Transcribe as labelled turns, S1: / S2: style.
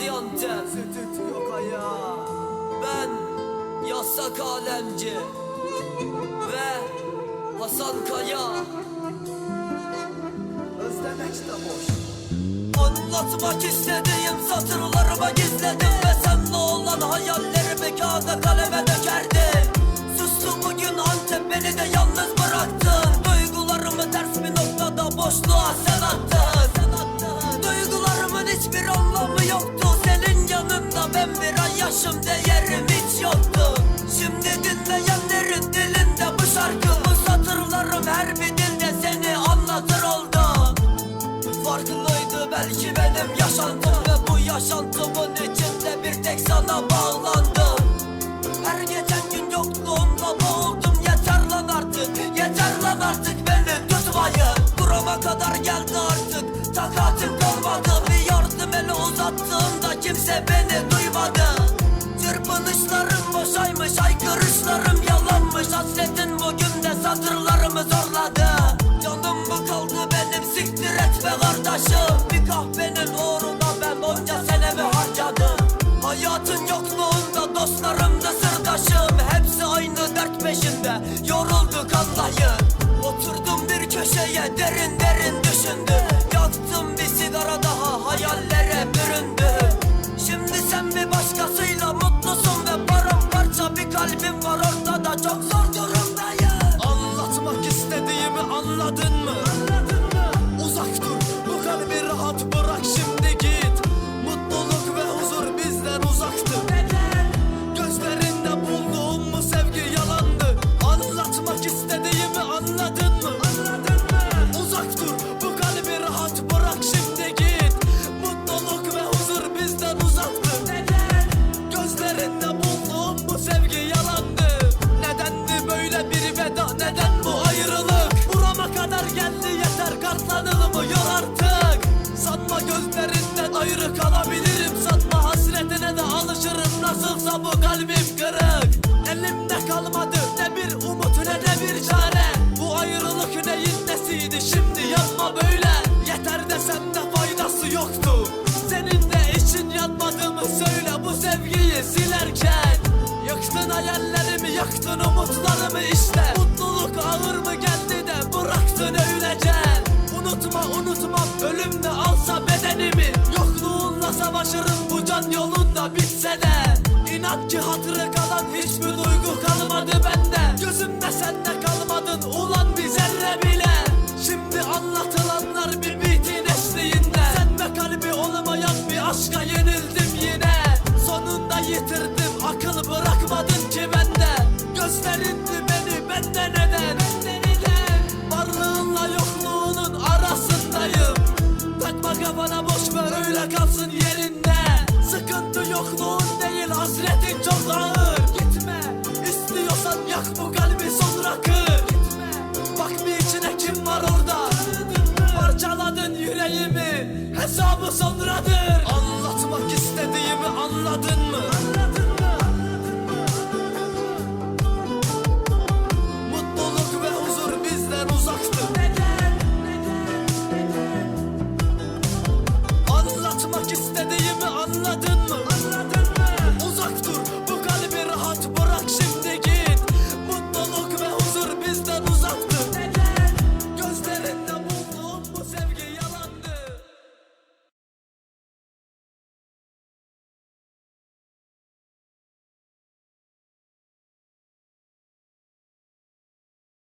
S1: Gaziantep
S2: Sütüt yok
S1: Ben Yasak Alemci. Ve Hasan Kaya.
S2: Özlemek de boş.
S1: Anlatmak istediğim satırlarıma gizledim Ve senle olan hayallerimi kağıda kaleme dökerdim. Sustum bugün Antep beni de yalnız bıraktın. Duygularımı ters bir noktada boşluğa sen attın. Duygularımın hiçbir anlamı yoktu yanında ben bir ay yaşım değerim hiç yoktu. Şimdi dinleyenlerin dilinde bu şarkı. Bu satırlarım her bir dilde seni anlatır oldum Farklıydı belki benim yaşantım Ve bu yaşantımın içinde bir tek sana bağlandım kimse beni duymadı Çırpınışlarım boşaymış, haykırışlarım yalanmış. Hasretin bugün de satırlarımı zorladı. Canım mı kaldı benim siktir etme kardeşim. Bir kahvenin uğruna ben onca senemi harcadım. Hayatın yokluğunda dostlarım da sırdaşım. Hepsi aynı dert peşinde. Yorulduk anlayın Oturdum bir köşeye derin
S2: anladın mı? Uzak Senin de için yanmadığımı söyle bu sevgiyi silerken. Yaktın hayallerimi yaktın umutlarımı işte. Mutluluk ağır mı geldi de bıraktın öylece? Unutma unutma ölüm de alsa bedenimi. Yokluğunla savaşırım bu can yolunda bitse de. İnan ki hatırı kalan hiçbir duygu kalmadı bende. Gözümde sende kalmadın ulan bir zerre bile. Şimdi anlatılanlar yitirdim akıl bırakmadın ki bende Gözlerindi beni bende neden Varlığınla yokluğunun arasındayım. Takma kafana boş ver öyle kalsın yerinde. Sıkıntı yokluğun değil hasretin çok ağır Gitme istiyorsan yak bu kalbi sonra kır Gitme. Bak bir içine kim var orada? Parçaladın yüreğimi hesabı sonradır anladın mı? Anladın.